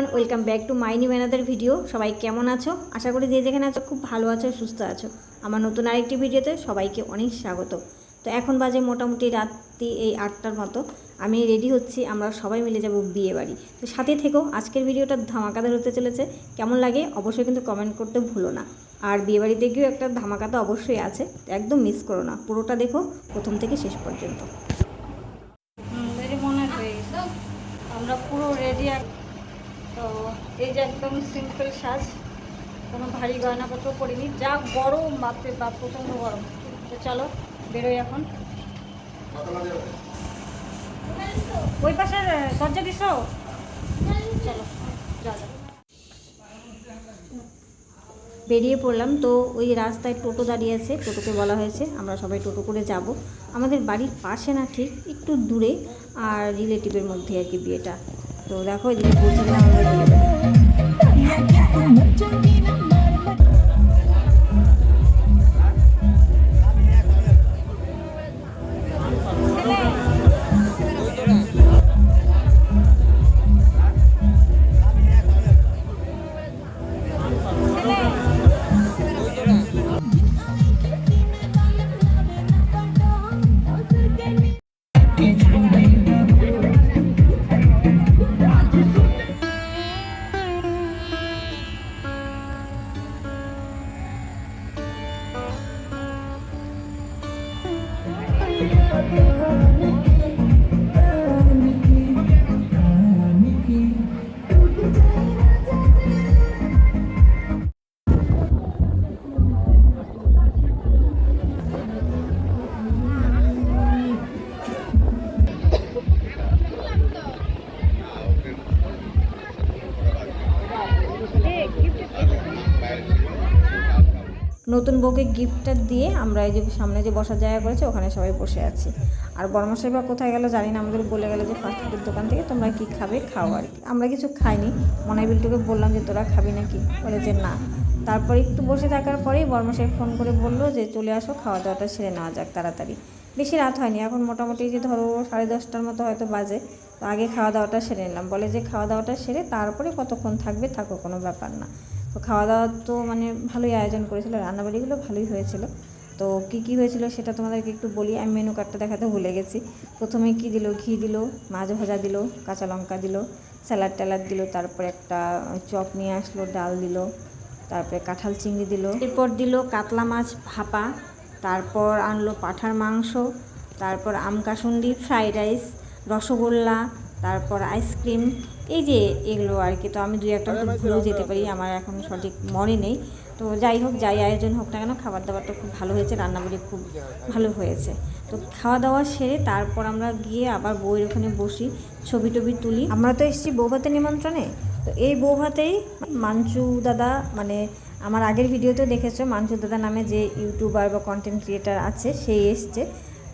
Everyone welcome back to my new another video সবাই কেমন আছো? আশা করি যে যেখানে আছো, খুব ভালো আছো, সুস্থ আছো। আমার নতুন আরেকটি ভিডিওতে সবাইকে অনেক স্বাগত। তো এখন বাজে মোটামুটি রাত্রি এই আটটার মতো। আমি রেডি হচ্ছি, আমরা সবাই মিলে যাব বিয়ে বাড়ি। তো সাথে থেকেও আজকের ভিডিওটা ধামাকাদার হতে চলেছে। কেমন লাগে অবশ্যই কিন্তু কমেন্ট করতে ভুলো না। আর বিয়ে বাড়িতে গিয়েও একটা ধামাকা তো অবশ্যই আছে, একদম মিস করো না। পুরোটা দেখো, প্রথম থেকে শেষ পর্যন্ত। আমরা পুরো রেডি তো এই যে একদম সিম্পল সাজ, কোনো ভারী গয়নাপত্র পরিনি, যা গরম, বাপরে বাপ, প্রচণ্ড গরম। তো চলো, বেরোই এখন। ওই পাশের দরজা দিছ চলো বেরিয়ে পড়লাম, তো ওই রাস্তায় টোটো দাঁড়িয়ে আছে, টোটোকে বলা হয়েছে, আমরা সবাই টোটো করে যাব। আমাদের বাড়ির পাশে না ঠিক, একটু দূরে, আর রিলেটিভের মধ্যে আর কি বিয়েটা। তো দেখো এদিকে বলছে কিনা আমাদের বিয়ে বাড়ি। নতুন বউকে গিফটটা দিয়ে আমরা এই যে সামনে যে বসার জায়গা করেছে, ওখানে সবাই বসে আছি। আর বর্মশাই বা কোথায় গেল জানি না, আমাদের বলে গেল যে ফাস্ট ফুডের দোকান থেকে তোমরা কি খাবে খাও আর কি। আমরা কিছু খাইনি। মনাই বিল্টুকে বললাম যে, তোরা খাবি নাকি? বলে যে, না। তারপর একটু বসে থাকার পরেই বর্মশাই ফোন করে বলল যে, চলে আসো খাওয়া দাওয়াটা সেরে নেওয়া যাক তাড়াতাড়ি। বেশি রাত হয়নি, এখন মোটামুটি যে ধরো সাড়ে দশটার মতো হয়তো বাজে। তো আগে খাওয়া দাওয়াটা সেরে নিলাম। বলে যে খাওয়া দাওয়াটা সেরে তারপরে কতক্ষণ থাকবে থাকো, কোনো ব্যাপার না। তো খাওয়া দাওয়া তো মানে ভালোই আয়োজন করেছিল, রান্নাবাড়িগুলো ভালোই হয়েছিল। তো কি কি হয়েছিল সেটা তোমাদেরকে একটু বলি, আমি মেনু কার্ডটা দেখাতে ভুলে গেছি। প্রথমে কি দিল? ঘি দিল, মাছ ভাজা দিল, কাঁচা লঙ্কা দিল স্যালাড ট্যালাড দিল, তারপর একটা চপ নিয়ে আসলো, ডাল দিল, তারপরে কাঁঠাল চিংড়ি দিল। এরপর দিল কাতলা মাছ ভাপা, তারপর আনলো পাঠার মাংস, তারপর আম কাসুন্দি, ফ্রাইড রাইস, রসগোল্লা তারপর আইসক্রিম এই যে এগুলো আর কি। তো আমি দুই একটা ভুলেও যেতে পারি আমার এখন সঠিক মনে নেই। তো যাই হোক যাই আয়োজন হোক না কেন খাবার দাবারটা খুব ভালো হয়েছে রান্নাবাড়ি খুব ভালো হয়েছে। তো খাওয়া দাওয়া সেরে তারপর আমরা গিয়ে আবার বউয়ের ওখানে বসি ছবি টবি তুলি। আমরা তো এসেছি বৌভাতে নিমন্ত্রণে। তো এই বৌভাতেই মাঞ্চু দাদা মানে আমার আগের ভিডিওতেও দেখেছ মাঞ্চু দাদা নামে যে ইউটিউবার বা কন্টেন্ট ক্রিয়েটার আছে সেই এসছে।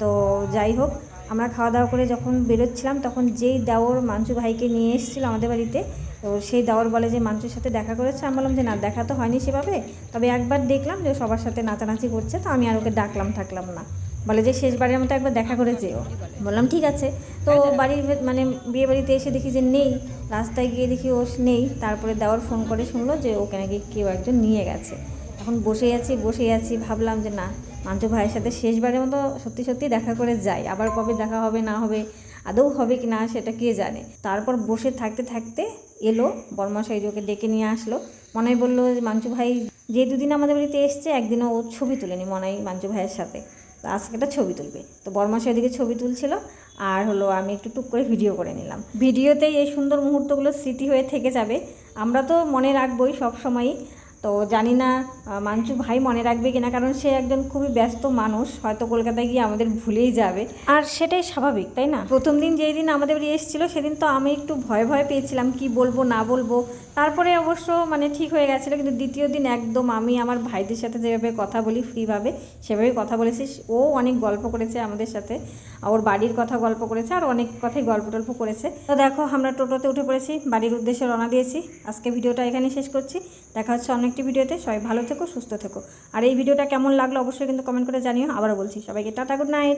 তো যাই হোক আমরা খাওয়া দাওয়া করে যখন বেরোচ্ছিলাম তখন যেই দেওর মাঞ্চু ভাইকে নিয়ে এসেছিল আমাদের বাড়িতে তো সেই দেওর বলে যে মাঞ্চুর সাথে দেখা করেছে আমি বললাম যে না দেখা তো হয়নি সেভাবে তবে একবার দেখলাম যে সবার সাথে নাচানাচি করছে তো আমি আর ওকে ডাকলাম থাকলাম না। বলে যে শেষবারের মতো একবার দেখা করে যেও। বললাম ঠিক আছে। তো বাড়ির মানে বিয়ে বাড়িতে এসে দেখি যে নেই রাস্তায় গিয়ে দেখি ও নেই তারপরে দেওয়ার ফোন করে শুনলো যে ওকে নাকি কেউ একজন নিয়ে গেছে। এখন বসেই আছি বসেই আছি ভাবলাম যে না মাঞ্চু ভাইয়ের সাথে শেষবারের মতো সত্যি সত্যি দেখা করে যাই। আবার কবে দেখা হবে, না হবে, আদৌ হবে কি না সেটা কে জানে? তারপর বসে থাকতে থাকতে এলো বর্মাশাই ওকে ডেকে নিয়ে আসলো। মনাই বলল যে মাঞ্চু ভাই, যে দুদিন আমাদের বাড়িতে এসছে, একদিনও ও ছবি তুলেনি মনাই, মাঞ্চু ভাইয়ের সাথে। তো আজকে একটা ছবি তুলবে। তো বর্মাশাই ওদিকে ছবি তুলছিল, আর হলো আমি একটু টুক করে ভিডিও করে নিলাম। ভিডিওতেই এই সুন্দর মুহূর্তগুলো স্মৃতি হয়ে থেকে যাবে। আমরা তো মনে রাখবোই সব সময়ই তো জানি না মাঞ্চু ভাই মনে রাখবে কিনা, কারণ সে একজন খুবই ব্যস্ত মানুষ, হয়তো কলকাতায় গিয়ে আমাদের ভুলেই যাবে। আর সেটাই স্বাভাবিক, তাই না? প্রথম দিন যেই দিন আমাদের বাড়ি এসেছিল, সেদিন তো আমি একটু ভয় ভয় পেয়েছিলাম, কি বলব, না বলব। তারপরে অবশ্য মানে ঠিক হয়ে গেছিল, কিন্তু দ্বিতীয় দিন একদম আমি আমার ভাইদের সাথে যেভাবে কথা বলি ফ্রিভাবে, সেভাবেই কথা বলেছি। ও অনেক গল্প করেছে আমাদের সাথে, ওর বাড়ির কথা গল্প করেছে, আর অনেক কথাই গল্প টল্প করেছে। তো দেখো, আমরা টোটোতে উঠে পড়েছি, বাড়ির উদ্দেশ্যে রওনা দিয়েছি। আজকে ভিডিওটা এখানে শেষ করছি। দেখা হচ্ছে অন্য একটি ভিডিওতে। সবাই ভালো থেকো, সুস্থ থেকো। আর এই ভিডিওটা কেমন লাগল অবশ্যই কিন্তু কমেন্ট করে জানিও। আবারও বলছি, সবাইকে টাটা, গুড নাইট।